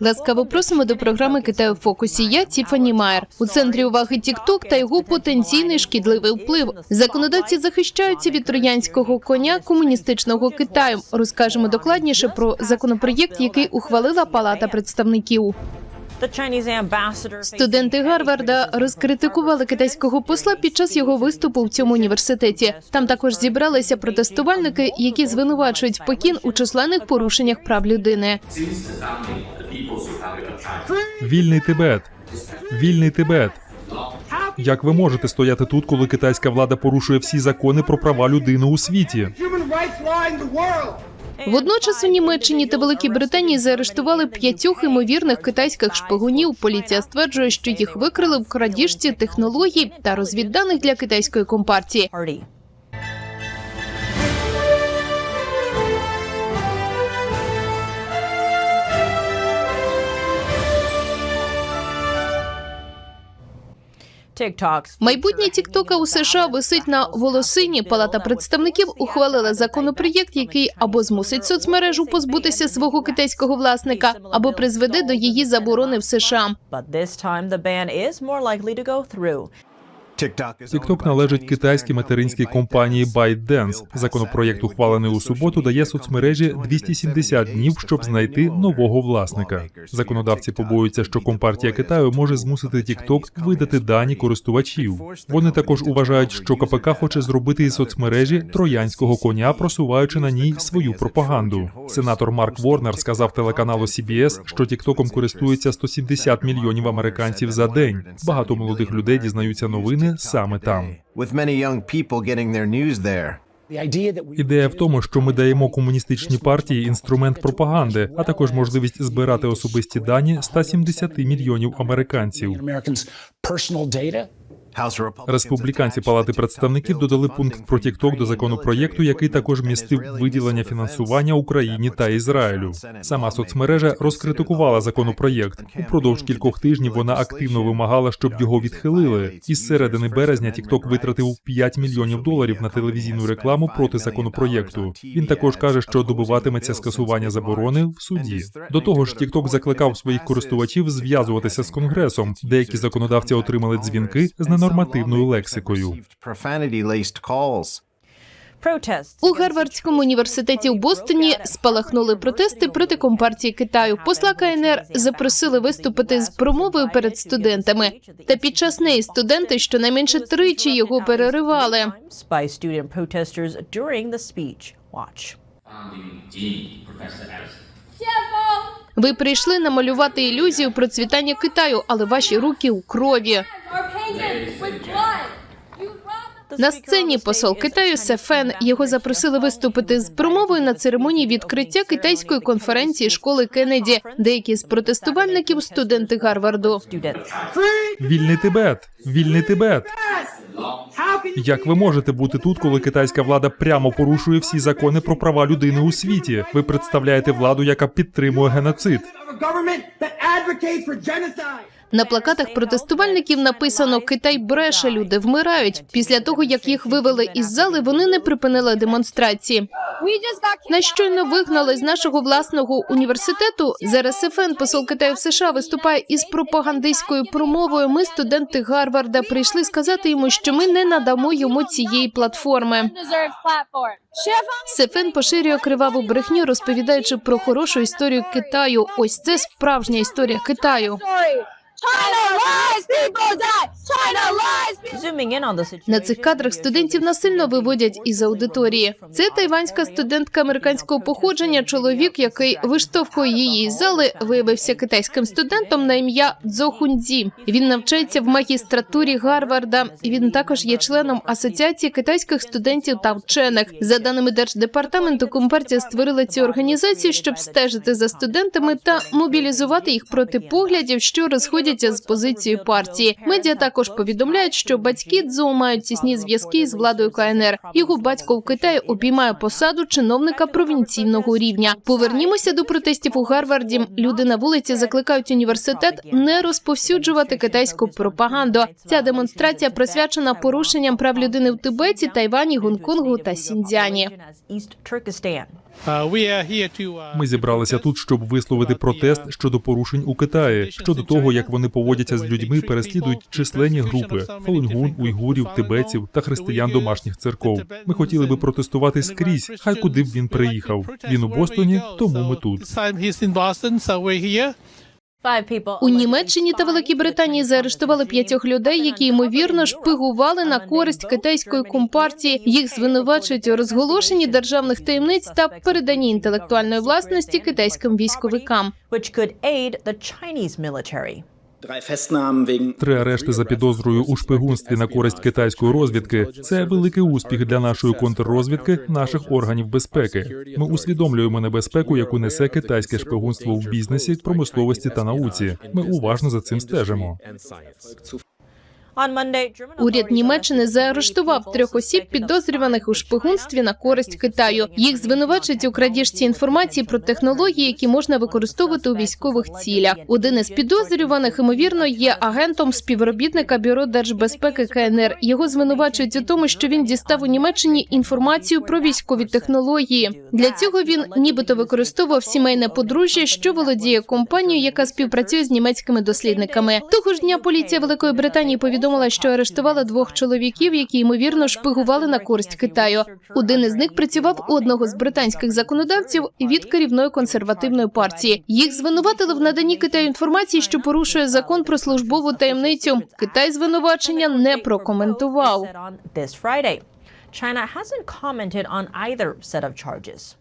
Ласкаво просимо до програми Китай у фокусі. Я Тіфані Майер. У центрі уваги TikTok та його потенційний шкідливий вплив. Законодавці захищаються від троянського коня комуністичного Китаю. Розкажемо докладніше про законопроєкт, який ухвалила Палата представників. Студенти Гарварда розкритикували китайського посла під час його виступу в цьому університеті. Там також зібралися протестувальники, які звинувачують Пекін у численних порушеннях прав людини. Вільний Тибет. Вільний Тибет. Як ви можете стояти тут, коли китайська влада порушує всі закони про права людини у світі? Водночас у Німеччині та Великій Британії заарештували п'ятьох імовірних китайських шпигунів. Поліція стверджує, що їх викрили в крадіжці технологій та розвідданих для китайської компартії. Майбутнє Тіктока у США висить на волосині. Палата представників ухвалила законопроєкт, який або змусить соцмережу позбутися свого китайського власника, або призведе до її заборони в США. TikTok належить китайській материнській компанії ByteDance. Законопроєкт, ухвалений у суботу, дає соцмережі 270 днів, щоб знайти нового власника. Законодавці побоюються, що компартія Китаю може змусити TikTok видати дані користувачів. Вони також вважають, що КПК хоче зробити із соцмережі троянського коня, просуваючи на ній свою пропаганду. Сенатор Марк Ворнер сказав телеканалу CBS, що TikTokом користується 170 мільйонів американців за день. Багато молодих людей дізнаються новини саме там. Ідея в тому, що ми даємо комуністичній партії інструмент пропаганди, а також можливість збирати особисті дані 170 мільйонів американців. Республіканці Палати представників додали пункт про TikTok до законопроєкту, який також містив виділення фінансування Україні та Ізраїлю. Сама соцмережа розкритикувала законопроєкт. Упродовж кількох тижнів вона активно вимагала, щоб його відхилили. Із середини березня TikTok витратив 5 мільйонів доларів на телевізійну рекламу проти законопроєкту. Він також каже, що добиватиметься скасування заборони в суді. До того ж, TikTok закликав своїх користувачів зв'язуватися з конгресом. Деякі законодавці отримали дзвінки з ненормативною лексикою. У Гарвардському університеті у Бостоні спалахнули протести проти компартії Китаю. Посла КНР запросили виступити з промовою перед студентами. Та під час неї студенти щонайменше тричі його переривали. Ви прийшли намалювати ілюзію процвітання Китаю, але ваші руки у крові. На сцені посол Китаю Сефен його запросили виступити з промовою на церемонії відкриття китайської конференції школи Кеннеді. Деякі з протестувальників студенти Гарварду. Вільний Тибет! Вільний Тибет! Як ви можете бути тут, коли китайська влада прямо порушує всі закони про права людини у світі? Ви представляєте владу, яка підтримує геноцид. На плакатах протестувальників написано Китай бреше, люди вмирають. Після того як їх вивели із зали, вони не припинили демонстрації. Нас щойно вигнали з нашого власного університету. Зараз СФН, посол Китаю в США, виступає із пропагандистською промовою. Ми, студенти Гарварда, прийшли сказати йому, що ми не надамо йому цієї платформи. platform. Поширює криваву брехню, розповідаючи про хорошу історію Китаю. Ось це справжня історія Китаю. China lies, people die. China lies. people- Zooming in on the situation. На цих кадрах студентів насильно виводять із аудиторії. Це тайванська студентка американського походження. Чоловік, який виштовхує її із зали, виявився китайським студентом на ім'я Цзо Хунцзі. Він навчається в магістратурі Гарварда. Він також є членом асоціації китайських студентів та вчених. За даними держдепартаменту, компартія створила ці організації, щоб стежити за студентами та мобілізувати їх проти поглядів, що розходяться згодяться з позицією партії. Медіа також повідомляють, що батьки Цзо мають тісні зв'язки з владою КНР. Його батько в Китаї обіймає посаду чиновника провінційного рівня. Повернімося до протестів у Гарварді. Люди на вулиці закликають університет не розповсюджувати китайську пропаганду. Ця демонстрація присвячена порушенням прав людини в Тибеті, Тайвані, Гонконгу та Сіньцзяні. East Ми зібралися тут, щоб висловити протест щодо порушень у Китаї, щодо того, як вони поводяться з людьми, переслідують численні групи фалунгун, уйгурів, тибетців та християн домашніх церков. Ми хотіли би протестувати скрізь, хай куди б він приїхав. Він у Бостоні, тому ми тут. У Німеччині та Великій Британії заарештували п'ятьох людей, які ймовірно шпигували на користь китайської компартії. Їх звинувачують у розголошенні державних таємниць та переданні інтелектуальної власності китайським військовикам. Три арешти за підозрою у шпигунстві на користь китайської розвідки це великий успіх для нашої контррозвідки, наших органів безпеки. Ми усвідомлюємо небезпеку, яку несе китайське шпигунство в бізнесі, промисловості та науці. Ми уважно за цим стежимо. Уряд Німеччини заарештував трьох осіб, підозрюваних у шпигунстві на користь Китаю. Їх звинувачують у крадіжці інформації про технології, які можна використовувати у військових цілях. Один із підозрюваних ймовірно є агентом співробітника бюро держбезпеки КНР. Його звинувачують у тому, що він дістав у Німеччині інформацію про військові технології. Для цього він нібито використовував сімейне подружжя, що володіє компанією, яка співпрацює з німецькими дослідниками. Того ж дня поліція Великої Британії повідомила, що арештувала двох чоловіків, які ймовірно шпигували на користь Китаю. Один із них працював у одного з британських законодавців від керівної консервативної партії. Їх звинуватили в наданні Китаю інформації, що порушує закон про службову таємницю. Китай звинувачення не прокоментував. China hasn't commented on either set of charges.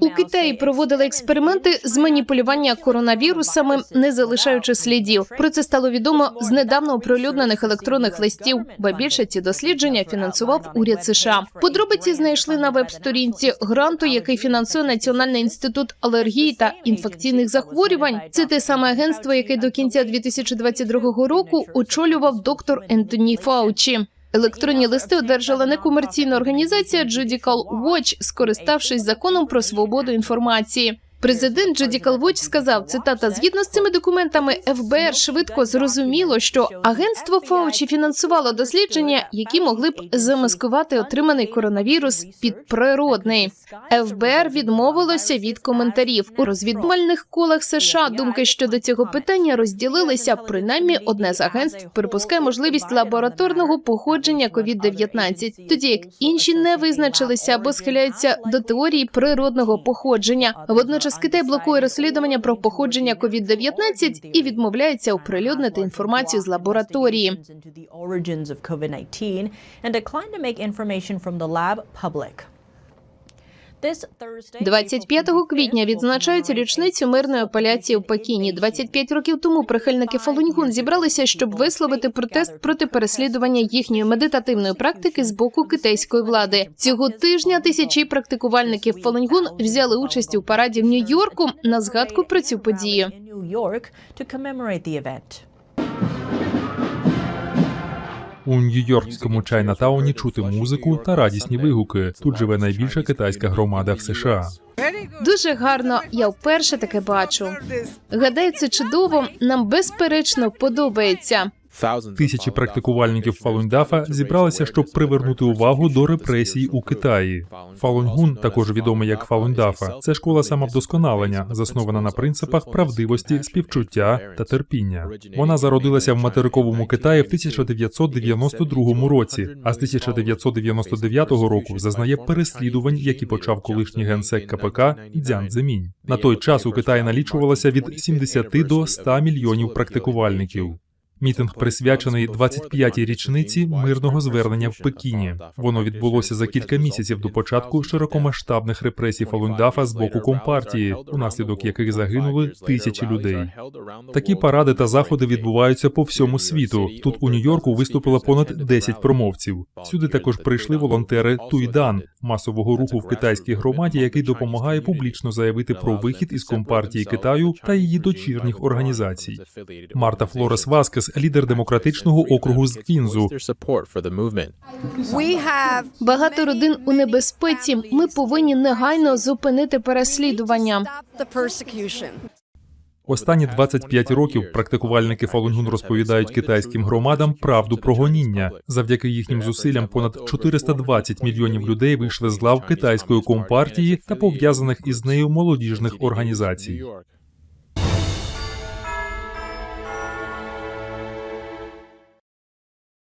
У Китаї проводили експерименти з маніпулювання коронавірусами, не залишаючи слідів. Про це стало відомо з недавно оприлюднених електронних листів. Ба більше ці дослідження фінансував уряд США. Подробиці знайшли на веб-сторінці гранту, який фінансує Національний інститут алергії та інфекційних захворювань. Це те саме агентство, яке до кінця 2022 року очолював доктор Ентоні Фаучі. Електронні листи одержала некомерційна організація Judicial Watch, скориставшись законом про свободу інформації. Президент Judicial Watch сказав, цитата, згідно з цими документами, ФБР швидко зрозуміло, що агентство Фаучі фінансувало дослідження, які могли б замаскувати отриманий коронавірус під природний. ФБР відмовилося від коментарів у розвідувальних колах США. Думки щодо цього питання розділилися. Принаймні, одне з агентств припускає можливість лабораторного походження COVID-19, тоді як інші не визначилися або схиляються до теорії природного походження. Водночас Китай блокує розслідування про походження COVID-19 і відмовляється оприлюднити інформацію з лабораторії. into the origins COVID-19 and declined to make information from the lab public. This Thursday, 25 квітня відзначають річницю мирної апеляції в Пекіні. 25 років тому прихильники Фалуньгун зібралися, щоб висловити протест проти переслідування їхньої медитативної практики з боку китайської влади. Цього тижня тисячі практикувальників Фалуньгун взяли участь у параді в Нью-Йорку на згадку про цю подію. У Нью-Йоркському Чайнатауні чути музику та радісні вигуки. Тут живе найбільша китайська громада в США. Дуже гарно. Я вперше таке бачу. Гадаю, це чудово. Нам безперечно подобається. Тисячі практикувальників Фалундафа зібралися, щоб привернути увагу до репресій у Китаї. Фалунгун, також відомий як Фалундафа, це школа самовдосконалення, заснована на принципах правдивості, співчуття та терпіння. Вона зародилася в материковому Китаї в 1992 році, а з 1999 року зазнає переслідувань, які почав колишній генсек КПК Дзян Цземінь. На той час у Китаї налічувалося від 70 до 100 мільйонів практикувальників. Мітинг присвячений 25-й річниці мирного звернення в Пекіні. Воно відбулося за кілька місяців до початку широкомасштабних репресій Фалундафа з боку компартії, унаслідок яких загинули тисячі людей. Такі паради та заходи відбуваються по всьому світу. Тут у Нью-Йорку виступило понад 10 промовців. Сюди також прийшли волонтери Туйдан, масового руху в китайській громаді, який допомагає публічно заявити про вихід із компартії Китаю та її дочірніх організацій. Марта Флорес Васкес, лідер демократичного округу з Квінзу. Багато родин у небезпеці. Ми повинні негайно зупинити переслідування. Останні 25 років практикувальники Фалунгун розповідають китайським громадам правду про гоніння. Завдяки їхнім зусиллям понад 420 мільйонів людей вийшли з лав китайської компартії та пов'язаних із нею молодіжних організацій.